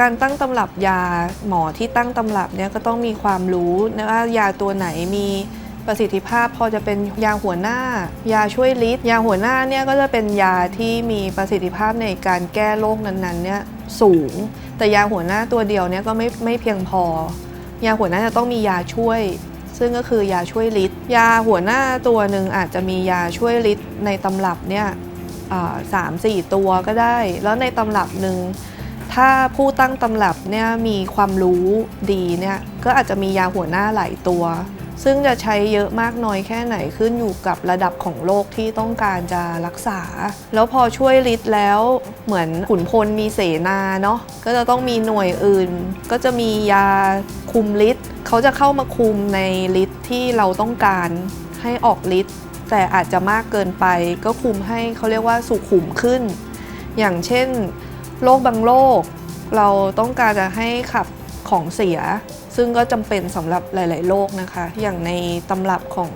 การตั้งตำรับยาหมอที่ตั้งตำรับเนี่ยก็ต้องมีความรู้นะว่ายาตัวไหนมีประสิทธิภาพ พอจะเป็นยาหัวหน้า ยาช่วยฤทธิ์ยาหัวหน้าเนี่ยก็จะเป็นยาที่มีประสิทธิภาพในการแก้โรคนั้นๆเนี่ยสูง แต่ยาหัวหน้าตัวเดียวเนี่ยก็ไม่ไม่เพียงพอ ยาหัวหน้าจะต้องมียาช่วย ซึ่งก็คือยาช่วยฤทธิ์ยาหัวหน้าตัวหนึ่งอาจจะมียาช่วยฤทธิ์ในตำรับเนี่ยสามสี่ตัวก็ได้ แล้วในตำรับหนึ่ง ถ้าผู้ตั้งตำรับเนี่ยมีความรู้ดีเนี่ยก็อาจจะมียาหัวหน้าหลายตัว ซึ่งจะใช้เยอะมากน้อยแค่ไหนขึ้นอยู่กับระดับของโรคที่ต้องการจะรักษา แล้วพอช่วยฤทธิ์แล้วเหมือนขุนพลมีเสนาเนาะก็จะต้องมีหน่วยอื่น ก็จะมียาคุมฤทธิ์เขาจะเข้ามาคุมในฤทธิ์ที่เราต้องการให้ออกฤทธิ์แต่อาจจะมากเกินไปก็คุมให้เขาเรียกว่าสุขุมขึ้น อย่างเช่น โรคบางโรคเราต้องการจะให้ขับของเสีย ซึ่งก็จำเป็นสำหรับหลาย ๆ โรคนะคะ อย่างในตำรับของ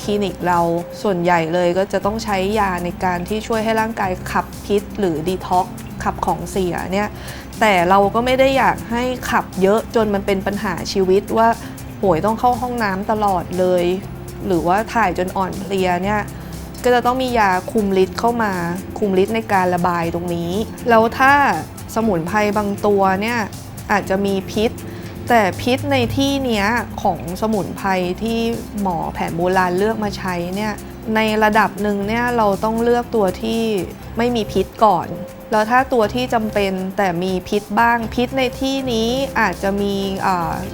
คลินิกเราส่วนใหญ่เลยก็จะต้องใช้ยาในการที่ช่วยให้ร่างกายขับพิษหรือดีท็อกขับของเสียเนี่ยแต่เราก็ไม่ได้อยากให้ขับเยอะจนมันเป็นปัญหาชีวิตว่าโหยต้องเข้าห้องน้ำตลอดเลย หรือว่าถ่ายจนอ่อนเพลียเนี่ย ก็จะต้องมียาคุมฤทธิ์เข้ามา คุมฤทธิ์ในการระบายตรงนี้ แล้วถ้าสมุนไพรบางตัวเนี่ยอาจจะมีพิษ แต่พิษในที่เนี้ยของสมุนไพรที่หมอแผนโบราณเลือกมาใช้เนี่ย ในระดับหนึ่งเนี่ยเราต้องเลือกตัวที่ไม่มีพิษก่อน แล้วถ้าตัวที่จำเป็นแต่มีพิษบ้างพิษในที่นี้อาจจะมี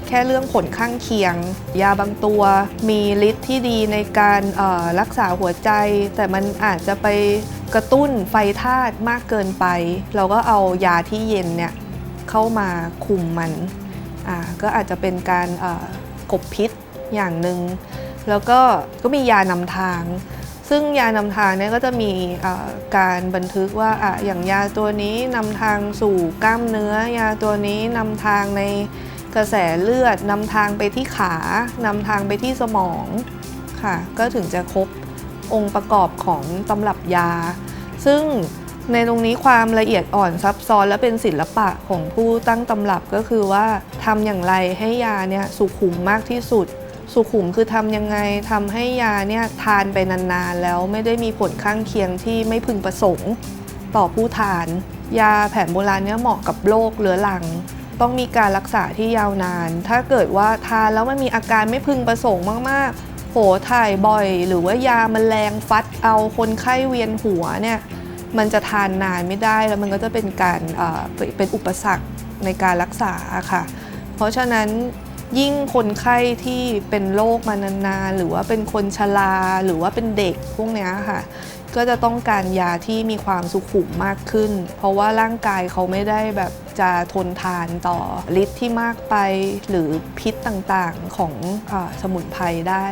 แค่เรื่องผลข้างเคียง ยาบางตัว มีฤทธิ์ที่ดีในการรักษาหัวใจ แต่มันอาจจะไปกระตุ้นไฟธาตุมากเกินไป เราก็เอายาที่เย็นเนี่ยเข้ามาคุมมัน ก็อาจจะเป็นการกบพิษอย่างหนึ่ง แล้วก็ก็มียานำทาง ซึ่งยานำทางเนี่ยก็จะมีการบันทึกว่าอะอย่างยาตัวนี้นำทางสู่กล้ามเนื้อ ยาตัวนี้นำทางในกระแสเลือดนำทางไปที่ขานำทางไปที่สมองค่ะ ก็ถึงจะครบองค์ประกอบของตำรับยา ซึ่งในตรงนี้ความละเอียดอ่อนซับซ้อนและเป็นศิลปะของผู้ตั้งตำรับก็คือว่าทำอย่างไรให้ยาเนี่ยสุขุมมากที่สุด สุขุมคือทำยังไงทำให้ยาเนี่ยทานไปนานๆ แล้วไม่ได้มีผลข้างเคียงที่ไม่พึงประสงค์ต่อผู้ทาน ยาแผนโบราณเนี่ยเหมาะกับโรคเรื้อรัง ต้องมีการรักษาที่ยาวนาน ถ้าเกิดว่าทานแล้วมันมีอาการไม่พึงประสงค์มากๆ โหถ่ายบ่อย หรือว่ายามันแรงฟัดเอาคนไข้เวียนหัวเนี่ยมันจะทานนานไม่ได้แล้วมันก็จะเป็นการเอ่อเป็นเป็นอุปสรรคในการรักษาค่ะ เพราะฉะนั้น ยิ่งคนไข้ที่เป็นโรคมานานๆ หรือว่าเป็นคนชราหรือว่าเป็นเด็กพวกเนี้ยค่ะ ก็จะต้องการยาที่มีความสุขุมมากขึ้น เพราะว่าร่างกายเขาไม่ได้แบบจะทนทานต่อฤทธิ์ที่มากไป หรือพิษต่างๆของอสมุนไพรได้